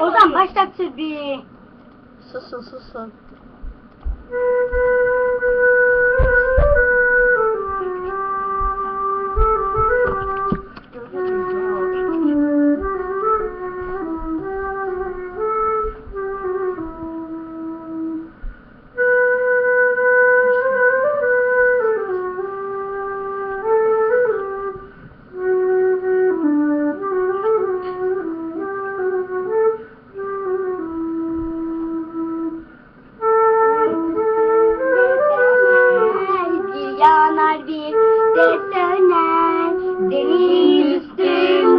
Ozan başlattır bir. Susun susun.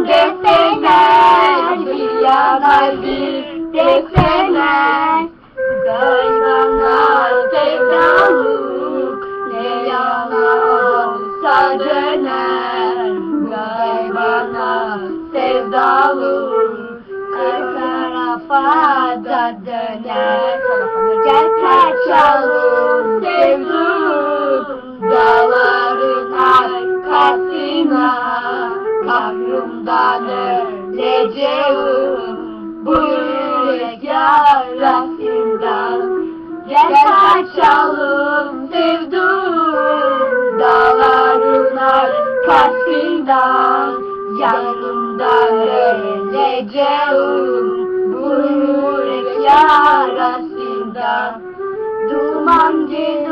Söner. Bir yanar bir de söner. Gaybanar sevdalık ne yana olsa döner. Gaybana sevdalık her tarafa da döner. Gel kaçalım Kahrımdan öleceğim. Bu yürek yarasından Gel kaçalım sevdum. Dağların arkasından Yanımdan öleceğim. Bu yürek yarasından Duman gelir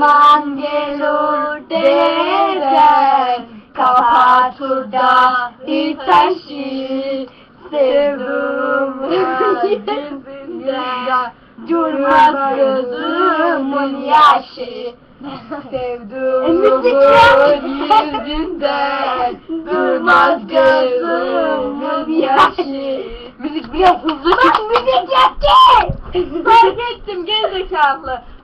Duman gelir dereden Kafasında bir taşım Sevdim yüzünden Durmaz gözümün yaşı Sevduğumun yüzünden Durmaz gözümün yaşı Müzik biraz hızlı. Bak müzik yaptı. Fark ettim gerizekalı.